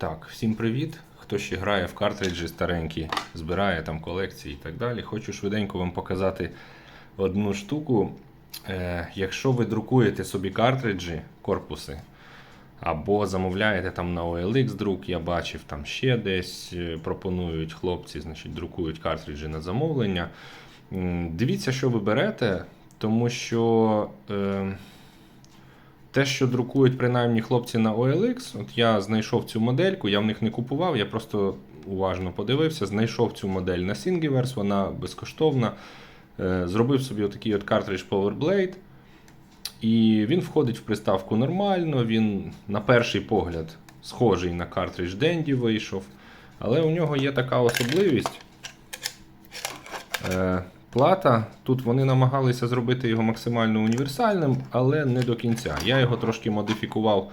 Так, всім привіт. Хто ще грає в картриджі старенькі, збирає там колекції і так далі. Хочу швиденько вам показати одну штуку. Е, якщо ви друкуєте собі картриджі, корпуси, або замовляєте там на OLX друк, я бачив, там ще десь е, пропонують хлопці, значить, друкують картриджі на замовлення. Дивіться, що ви берете, тому що. Е, те, що друкують принаймні хлопці на OLX, от я знайшов цю модельку, я в них не купував, я просто уважно подивився, знайшов цю модель на Thingiverse, вона безкоштовна. Е, Зробив собі отакий от картридж Powerblade. І він входить в приставку нормально, він на перший погляд схожий на картридж Dendy вийшов. Але у нього є така особливість. Плата, тут вони намагалися зробити його максимально універсальним, але не до кінця. Я його трошки модифікував,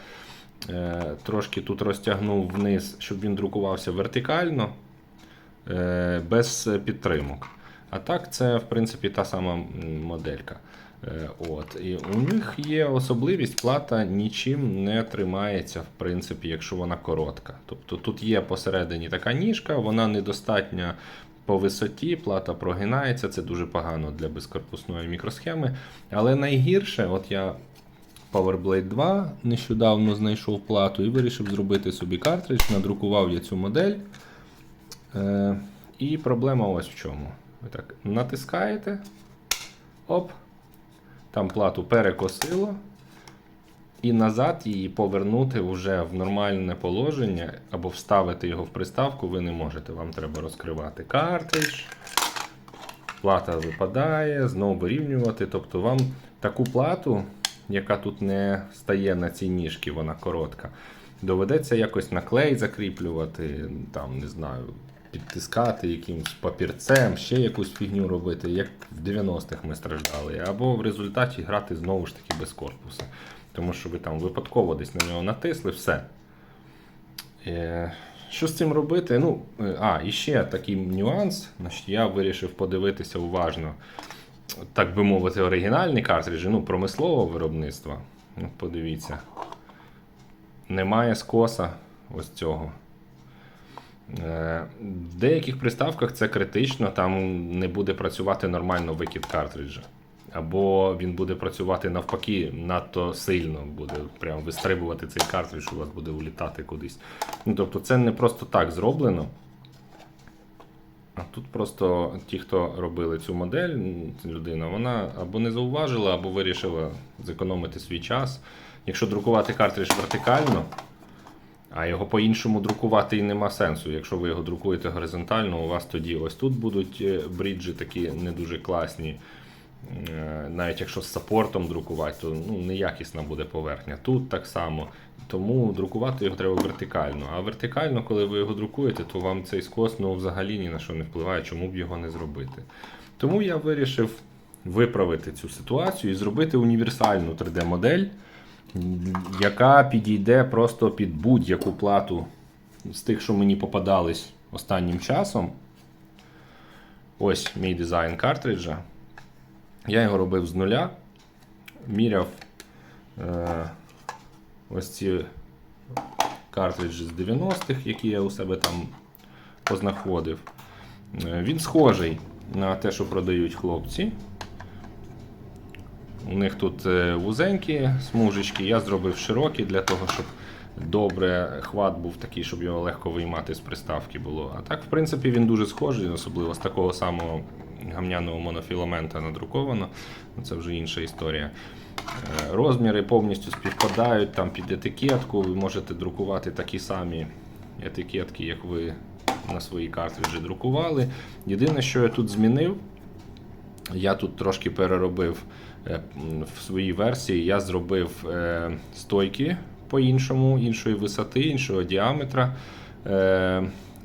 е, трошки тут розтягнув вниз, щоб він друкувався вертикально, е, без підтримок. А так, це, в принципі, та сама моделька. Е, От. І у них є особливість, плата нічим не тримається, в принципі, якщо вона коротка. Тобто тут є посередині така ніжка, вона недостатня по висоті, плата прогинається, це дуже погано для безкорпусної мікросхеми. Але найгірше, от я PowerBlade 2 нещодавно знайшов плату і вирішив зробити собі картридж, надрукував я цю модель. Е, і проблема ось в чому. Ви так натискаєте, оп, там плату перекосило. І назад її повернути вже в нормальне положення або вставити його в приставку ви не можете. Вам треба розкривати картридж, плата випадає, знову вирівнювати. Тобто вам таку плату, яка тут не стає на цій ніжці, вона коротка, доведеться якось на клей закріплювати, там, не знаю, підтискати якимось папірцем, ще якусь фігню робити, як в 90-х ми страждали, або в результаті грати знову ж таки без корпуса. Тому що ви там випадково десь на нього натисли, все. Е, Що з цим робити? Ну, е, а, і ще такий нюанс. Значить, я вирішив подивитися уважно, так би мовити, оригінальні картриджі, ну, промислового виробництва. Ну, подивіться. Немає скоса ось цього. Е, В деяких приставках це критично, там не буде працювати нормально викид картриджа. Або він буде працювати навпаки надто сильно, буде прям вистрибувати цей картридж, у вас буде улітати кудись. Ну, тобто це не просто так зроблено. А тут просто ті, хто робили цю модель, людина, вона або не зауважила, або вирішила зекономити свій час. Якщо друкувати картридж вертикально, а його по-іншому друкувати і нема сенсу. Якщо ви його друкуєте горизонтально, у вас тоді ось тут будуть е, бріджі такі не дуже класні. Е, Навіть якщо з саппортом друкувати, то ну, неякісна буде поверхня. Тут так само. Тому друкувати його треба вертикально. А вертикально, коли ви його друкуєте, то вам цей скос ну, взагалі ні на що не впливає, чому б його не зробити. Тому я вирішив виправити цю ситуацію і зробити універсальну 3D-модель, яка підійде просто під будь-яку плату з тих, що мені попадались останнім часом. Ось мій дизайн картриджа. Я його робив з нуля, міряв е, ось ці картриджі з 90-х, які я у себе там познаходив. Е, Він схожий на те, що продають хлопці. У них тут е, вузенькі смужечки, я зробив широкі для того, щоб добре хват був такий, щоб його легко виймати з приставки було. А так, в принципі, він дуже схожий, особливо з такого самого гамняного монофіламента надруковано. Ну, Це вже інша історія. Е, Розміри повністю співпадають там під етикетку. Ви можете друкувати такі самі етикетки, як ви на свої картриджі друкували. Єдине, що я тут змінив, я тут трошки переробив е, в своїй версії. Я зробив е, стойки по-іншому, іншої висоти, іншого діаметра.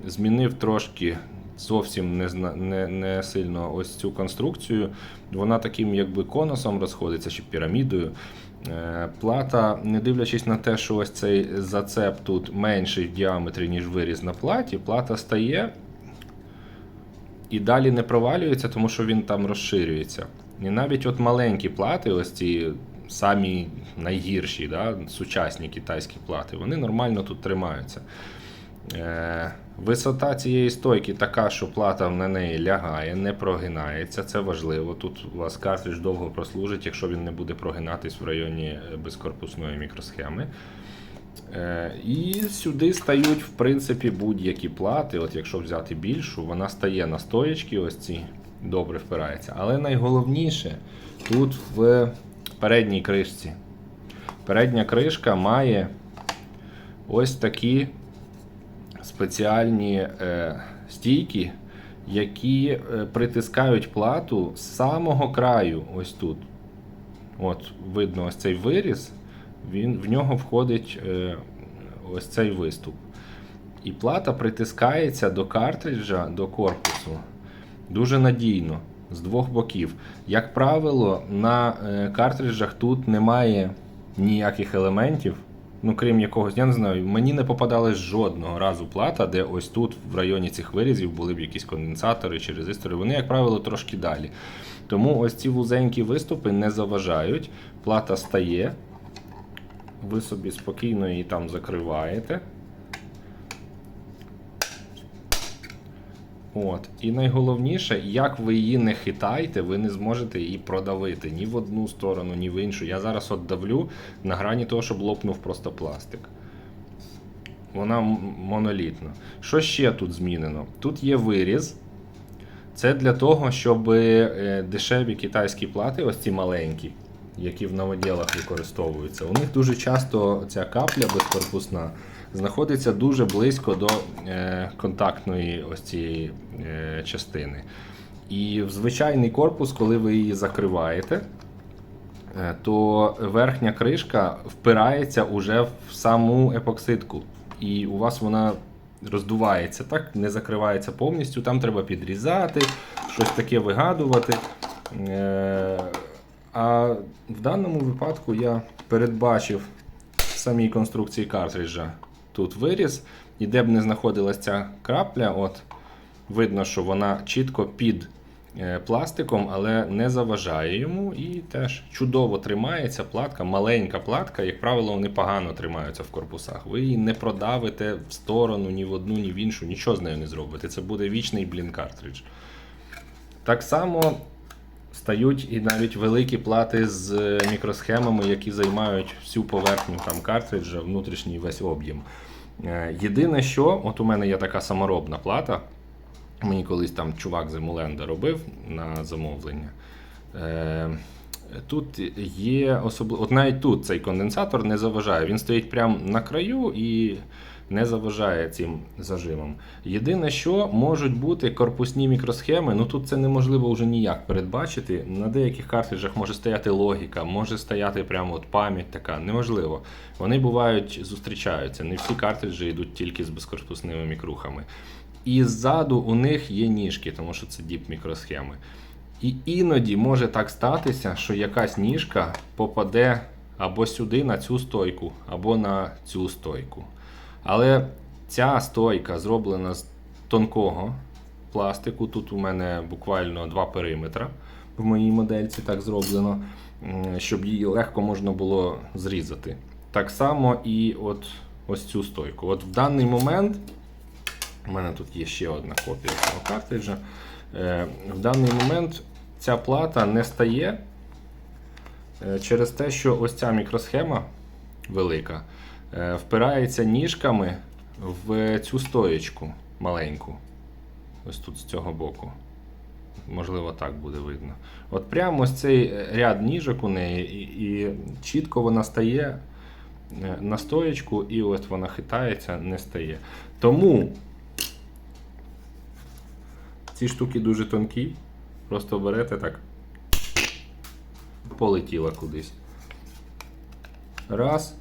Змінив трошки зовсім не, не, не сильно ось цю конструкцію. Вона таким якби конусом розходиться чи пірамідою. Е, Плата, не дивлячись на те, що ось цей зацеп тут менший в діаметрі, ніж виріз на платі, плата стає і далі не провалюється, тому що він там розширюється. І навіть от маленькі плати, ось ці самі найгірші, да, сучасні китайські плати, вони нормально тут тримаються. Е, Висота цієї стойки така, що плата на неї лягає, не прогинається. Це важливо. Тут у вас картридж довго прослужить, якщо він не буде прогинатись в районі е, безкорпусної мікросхеми. Е, І сюди стають, в принципі, будь-які плати. От якщо взяти більшу, вона стає на стоєчки, ось ці добре впирається. Але найголовніше тут в передній кришці. Передня кришка має ось такі спеціальні е, стійки, які е, притискають плату з самого краю, ось тут. От, видно ось цей виріз, він, в нього входить е, ось цей виступ. І плата притискається до картриджа, до корпусу дуже надійно з двох боків. Як правило, на картриджах тут немає ніяких елементів. Ну, крім якогось, я не знаю, мені не попадалось жодного разу плата, де ось тут, в районі цих вирізів, були б якісь конденсатори чи резистори. Вони, як правило, трошки далі. Тому ось ці вузенькі виступи не заважають. Плата стає. Ви собі спокійно її там закриваєте. От. І найголовніше, як ви її не хитаєте, ви не зможете її продавити ні в одну сторону, ні в іншу. Я зараз от давлю на грані того, щоб лопнув просто пластик. Вона монолітна. Що ще тут змінено? Тут є виріз. Це для того, щоб е, дешеві китайські плати, ось ці маленькі, які в новоділах використовуються, у них дуже часто ця капля безкорпусна знаходиться дуже близько до е, контактної ось цієї е, частини. І в звичайний корпус, коли ви її закриваєте, е, то верхня кришка впирається уже в саму епоксидку. І у вас вона роздувається, так, не закривається повністю. Там треба підрізати, щось таке вигадувати. А в даному випадку я передбачив самій конструкції картриджа тут виріз, і де б не знаходилася ця крапля, от, видно, що вона чітко під е, пластиком, але не заважає йому і теж чудово тримається платка, маленька платка, як правило, вони погано тримаються в корпусах. Ви її не продавите в сторону ні в одну, ні в іншу, нічого з нею не зробите. Це буде вічний блін картридж. Так само стають і навіть великі плати з е, мікросхемами, які займають всю поверхню там картриджа, внутрішній весь об'єм. Е, Єдине, що от у мене є така саморобна плата. Мені колись там чувак з Емуленда робив на замовлення. Е, Тут є особливо, от навіть тут цей конденсатор не заважає. Він стоїть прямо на краю і не заважає цим зажимам. Єдине, що можуть бути корпусні мікросхеми, ну тут це неможливо вже ніяк передбачити. На деяких картриджах може стояти логіка, може стояти прямо от пам'ять така. Неможливо. Вони бувають, зустрічаються. Не всі картриджі йдуть тільки з безкорпусними мікрухами. І ззаду у них є ніжки, тому що це діп мікросхеми. І іноді може так статися, що якась ніжка попаде або сюди, на цю стойку, або на цю стойку. Але ця стойка зроблена з тонкого пластику. Тут у мене буквально два периметра в моїй модельці так зроблено, щоб її легко можна було зрізати. Так само і от ось цю стойку. От в даний момент у мене тут є ще одна копія цього картриджа. Е, В даний момент ця плата не стає е, через те, що ось ця мікросхема велика впирається ніжками в цю стоєчку маленьку. Ось тут з цього боку. Можливо, так буде видно. От прямо ось цей е, ряд ніжок у неї, і, і чітко вона стає е, на стоєчку, і от вона хитається, не стає. Тому ці штуки дуже тонкі. Просто берете так. Полетіла кудись. Раз.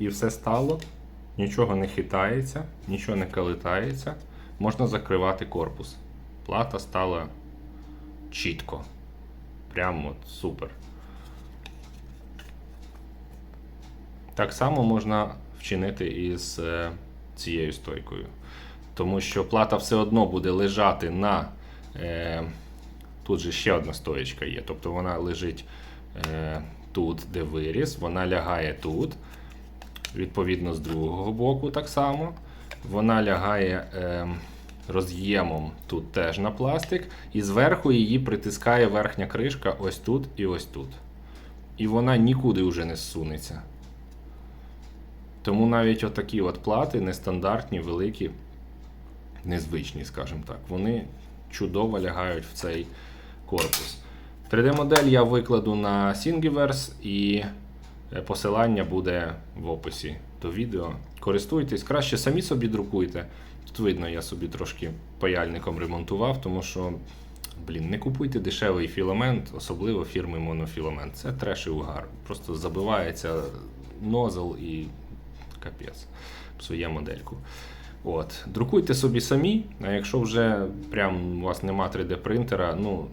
І все стало. Нічого не хитається, нічого не калитається. Можна закривати корпус. Плата стала чітко. Прямо супер. Так само можна вчинити і з е, цією стойкою. Тому що плата все одно буде лежати на. Е, тут же ще одна стоєчка є. Тобто вона лежить е, тут, де виріс, вона лягає тут. Відповідно, з другого боку так само. Вона лягає ем, роз'ємом тут теж на пластик, і зверху її притискає верхня кришка ось тут і ось тут. І вона нікуди вже не зсунеться. Тому навіть отакі от плати нестандартні, великі, незвичні, скажімо так, вони чудово лягають в цей корпус. 3D-модель я викладу на Thingiverse і е, посилання буде в описі до відео. Користуйтесь, краще самі собі друкуйте. Тут видно, я собі трошки паяльником ремонтував, тому що, блін, не купуйте дешевий філамент, особливо фірми Монофіламент. Це треш і угар. Просто забивається нозл і капець. Псує модельку. От. Друкуйте собі самі, а якщо вже прям у вас нема 3D принтера, ну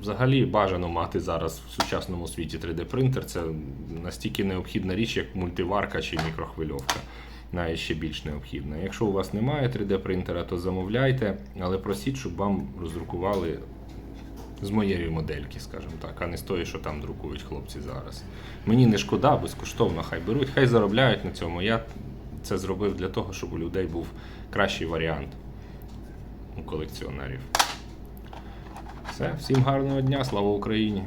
взагалі бажано мати зараз в сучасному світі 3D принтер. Це настільки необхідна річ, як мультиварка чи мікрохвильовка. Навіть ще більш необхідна. Якщо у вас немає 3D принтера, то замовляйте, але просіть, щоб вам роздрукували з моєї модельки, скажімо так, а не з тої, що там друкують хлопці зараз. Мені не шкода, безкоштовно хай беруть, хай заробляють на цьому. Я це зробив для того, щоб у людей був кращий варіант у колекціонерів. Все, всім гарного дня, слава Україні!